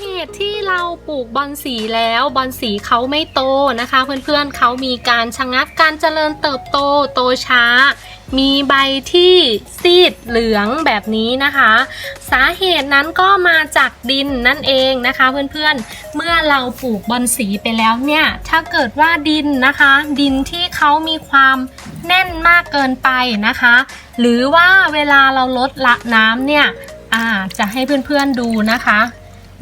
เหตุที่เราปลูกบอนสีแล้วบอนสีเขาไม่โตนะคะ เพื่อนๆเขามีการชะงักการเจริญเติบโตโตช้า มีใบที่ซีดเหลืองแบบนี้นะคะ สาเหตุนั้นก็มาจากดินนั่นเองนะคะเพื่อนๆเมื่อเราปลูกบอนสีไปแล้วเนี่ยถ้าเกิดว่าดินนะคะ ดินที่เขามีความแน่นมากเกินไปนะคะ หรือว่าเวลาเราลดละน้ำเนี่ยจะให้เพื่อนๆดูนะคะ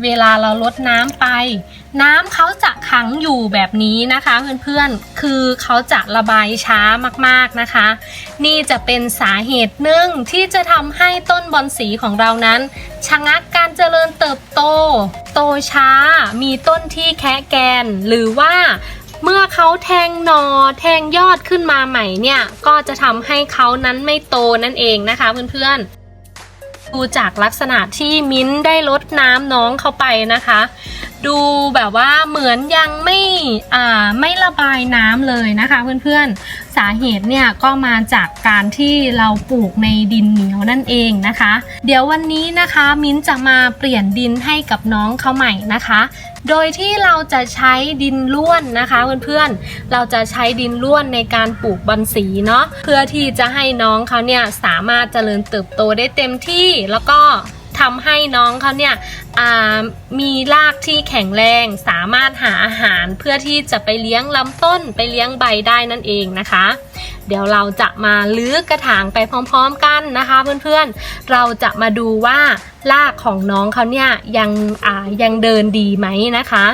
เวลาเราลดน้ำไป น้ำเขาจะขังอยู่แบบนี้นะคะเพื่อนๆ คือเขาจะระบายช้ามากๆนะคะ นี่จะเป็นสาเหตุหนึ่งที่จะทำให้ต้นบอนสีของเรานั้นชะงักการเจริญเติบโต โตช้า มีต้นที่แคะแกน หรือว่าเมื่อเขาแทงหนอแทงยอดขึ้นมาใหม่เนี่ย ก็จะทำให้เขานั้นไม่โตนั่นเองนะคะเพื่อนๆ ดูจากลักษณะที่มิ้นท์ได้ลดน้ำน้องเข้าไปนะคะ ดูแบบว่าเหมือนยังไม่อ่าไม่ระบายน้ำเลยนะคะเพื่อนๆ สาเหตุเนี่ยก็มาจากการที่เราปลูกในดินเหนียวนั่นเองนะคะ เดี๋ยววันนี้นะคะมิ้นจะมาเปลี่ยนดินให้กับน้องเขาใหม่นะคะ โดยที่เราจะใช้ดินล้วนนะคะเพื่อนๆ เราจะใช้ดินล้วนในการปลูกบอนสีเนาะเพื่อที่จะให้น้องเขาเนี่ยสามารถเจริญเติบโตได้เต็มที่แล้วก็ ทำให้น้องเขาเนี่ยมีรากที่แข็งแรงสามารถหาอาหารเพื่อที่จะไปเลี้ยงลำต้นไปเลี้ยงใบได้นั่นเองนะคะ เดี๋ยวเราจะมาลื้อกระถางไปพร้อมๆกันนะคะ เพื่อนๆเราจะมาดูว่ารากของน้องเขาเนี่ยยังยังเดินดีไหมนะคะ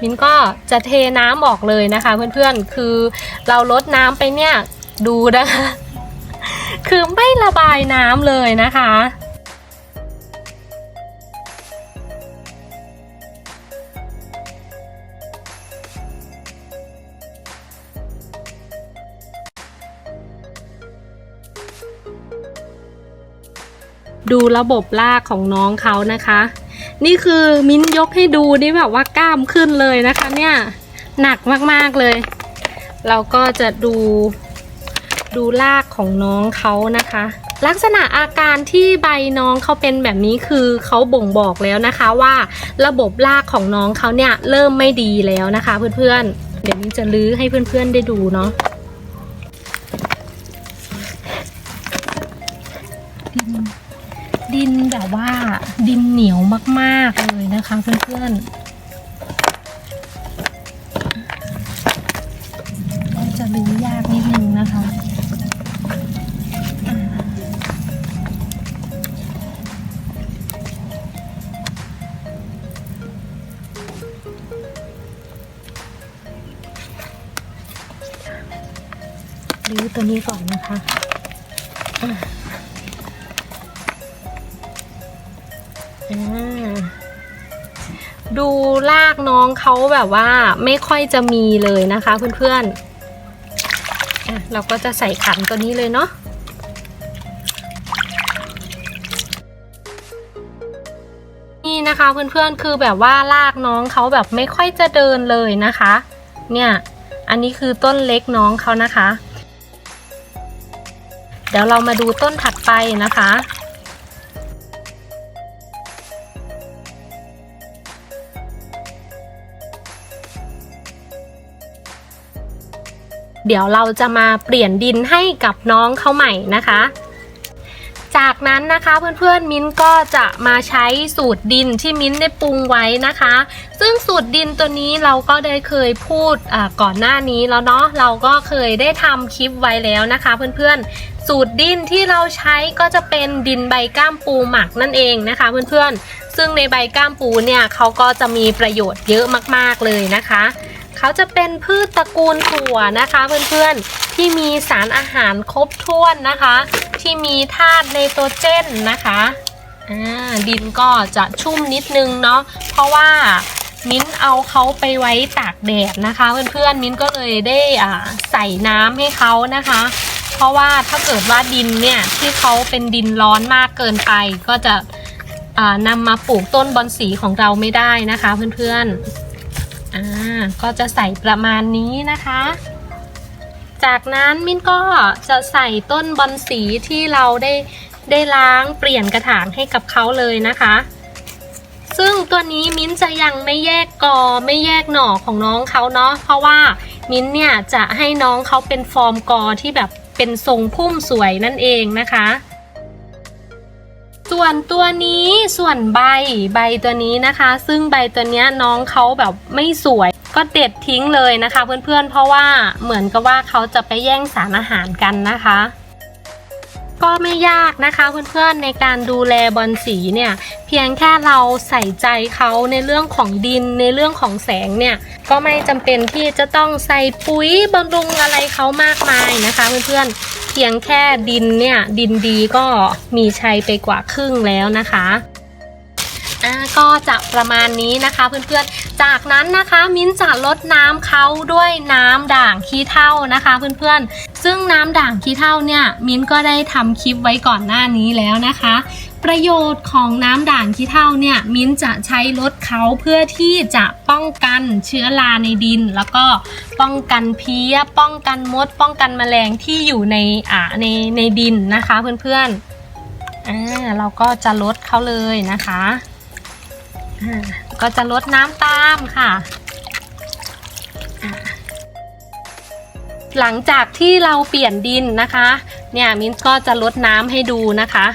มินก็จะเทน้ำออกเลยนะคะ เพื่อนๆ คือเราลดน้ำไปเนี่ยดูนะคะ คือไม่ระบายน้ำเลยนะคะดูระบบลากของน้องเขานะคะ นี่คือมิ้นยกให้ดูนี่แบบว่ากล้ามขึ้นเลยนะคะเนี่ย หนักมากๆเลย เราก็จะดู ดูลากของน้องเขานะคะ ลักษณะอาการที่ใบน้องเขาเป็นแบบนี้คือเขาบ่งบอกแล้วนะคะว่าระบบลากของน้องเขาเนี่ยเริ่มไม่ดีแล้วนะคะเพื่อนๆ เดี๋ยวมิ้นจะลื้อให้เพื่อนๆได้ดูเนาะดินดินแบบว่าดินเหนียวมากๆเลยนะคะเพื่อนๆ รื้อตัวนี้ก่อนนะคะดูลากน้องเขาแบบว่าไม่ค่อยจะมีเลยนะคะเพื่อนๆ เราก็จะใส่ขันตัวนี้เลยเนาะนี่นะคะเพื่อนๆคือแบบว่าลากน้องเขาแบบไม่ค่อยจะเดินเลยนะคะ เนี่ย อันนี้คือต้นเล็กน้องเขานะคะ เดี๋ยวเรามาดูต้นถัดไปนะคะ เดี๋ยวเราจะมาเปลี่ยนดินให้กับน้องเขาใหม่นะคะ จากนั้นนะคะเพื่อนๆมิ้นก็จะมาใช้สูตรดินที่มิ้นได้ปรุงไว้นะคะ ซึ่งสูตรดินตัวนี้เราก็ได้เคยพูดก่อนหน้านี้แล้วเนาะเราก็เคยได้ทำคลิปไว้แล้วนะคะเพื่อนๆ สูตรดินที่เราใช้ก็จะเป็นดินใบก้ามปูหมักนั่นเองนะคะเพื่อนๆ ซึ่งในใบก้ามปูเนี่ยเขาก็จะมีประโยชน์เยอะมากๆเลยนะคะ เขาจะเป็นพืชตระกูลถั่วนะคะเพื่อนๆ ที่มีสารอาหารครบถ้วนนะคะ ที่มีธาตุไนโตรเจนนะคะดินก็จะชุ่มนิดนึงเนาะเพราะว่ามิ้นเอาเขาไปไว้ตากแดดนะคะ เพื่อนๆ มิ้นก็เลยได้ใส่น้ำให้เขานะคะ เพราะว่าถ้าเกิดว่าดินเนี่ยที่เขาเป็นดินร้อนมากเกินไปก็จะนำมาปลูกต้นบอนสีของเราไม่ได้นะคะเพื่อนๆอ่าก็จะใส่ประมาณนี้นะคะ จากนั้นมิ้นก็จะใส่ต้นบอนสีที่เราได้ได้ล้างเปลี่ยนกระถางให้กับเขาเลยนะคะ ซึ่งตัวนี้มิ้นจะยังไม่แยกกอไม่แยกหน่อของน้องเขาเนาะเพราะว่ามิ้นเนี่ยจะให้น้องเขาเป็นฟอร์มกอที่แบบ เป็นทรงพุ่มสวยนั่นเองนะคะ ส่วนตัวนี้ส่วนใบใบตัวนี้นะคะ ซึ่งใบตัวเนี้ยน้องเขาแบบไม่สวยก็เด็ดทิ้งเลยนะคะ เพื่อนๆเพราะว่าเหมือนกับว่าเขาจะไปแย่งสารอาหารกันนะคะ ก็ไม่ยากนะคะเพื่อนๆในการดูแลบอลสีเนี่ยเพียงแค่เราใส่ใจเขาในเรื่องของดินในเรื่องของแสงเนี่ยก็ไม่จำเป็นที่จะต้องใส่ปุ๋ยบำรุงอะไรเขามากมายนะคะเพื่อนๆเพียงแค่ดินเนี่ยดินดีก็มีชัยไปกว่าครึ่งแล้วนะคะ อ่าก็จะประมาณนี้นะคะเพื่อนๆ จากนั้นนะคะมิ้นจะลดน้ำเขาด้วยน้ำด่างขี้เถ้านะคะเพื่อนๆ ซึ่งน้ำด่างขี้เถ้าเนี่ยมิ้นก็ได้ทำคลิปไว้ก่อนหน้านี้แล้วนะคะ ประโยชน์ของน้ำด่างขี้เถ้าเนี่ยมิ้นจะใช้ลดเขาเพื่อที่จะป้องกันเชื้อราในดิน แล้วก็ป้องกันเพี้ย ป้องกันมด ป้องกันแมลงที่อยู่ในอ่าในในดินนะคะเพื่อนๆอ่าเราก็จะลดเขาเลยนะคะ ก็จะลดน้ำตามค่ะ หลังจากที่เราเปลี่ยนดินนะคะ เนี่ยมิ้นก็จะลดน้ำให้ดูนะคะ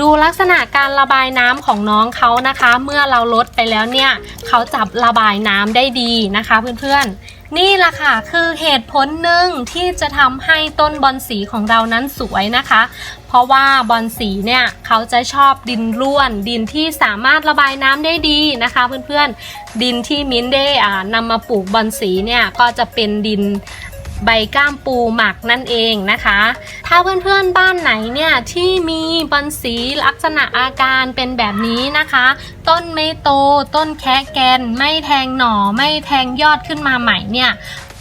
ดูลักษณะการระบายน้ำของน้องเขานะคะ เมื่อเราลดไปแล้วเนี่ย เขาจับระบายน้ำได้ดีนะคะเพื่อนๆ นี่แหละค่ะ คือเหตุผลหนึ่งที่จะทำให้ต้นบอนสีของเรานั้นสวยนะคะ เพราะว่าบอนสีเนี่ยเขาจะชอบดินร่วน ดินที่สามารถระบายน้ำได้ดีนะคะ เพื่อนๆดินที่มิ้นได้อ่านำมาปลูกบอนสีเนี่ยก็จะเป็นดิน ใบก้ามปูหมักนั่นเองนะคะ ถ้าเพื่อนๆบ้านไหนเนี่ยที่มีบอนสีลักษณะอาการเป็นแบบนี้นะคะ ต้นไม่โตต้นแคะแกนไม่แทงหน่อไม่แทงยอดขึ้นมาใหม่เนี่ย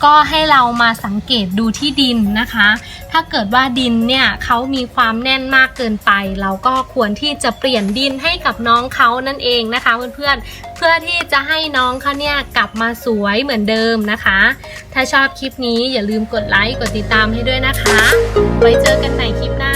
ก็ให้เรามาสังเกตดูที่ดินนะคะ ถ้าเกิดว่าดินเนี่ยเขามีความแน่นมากเกินไป เราก็ควรที่จะเปลี่ยนดินให้กับน้องเขานั่นเองนะคะเพื่อนๆ เพื่อที่จะให้น้องเขาเนี่ยกลับมาสวยเหมือนเดิมนะคะ ถ้าชอบคลิปนี้อย่าลืมกดไลค์กดติดตามให้ด้วยนะคะ ไว้เจอกันใหม่คลิปหน้า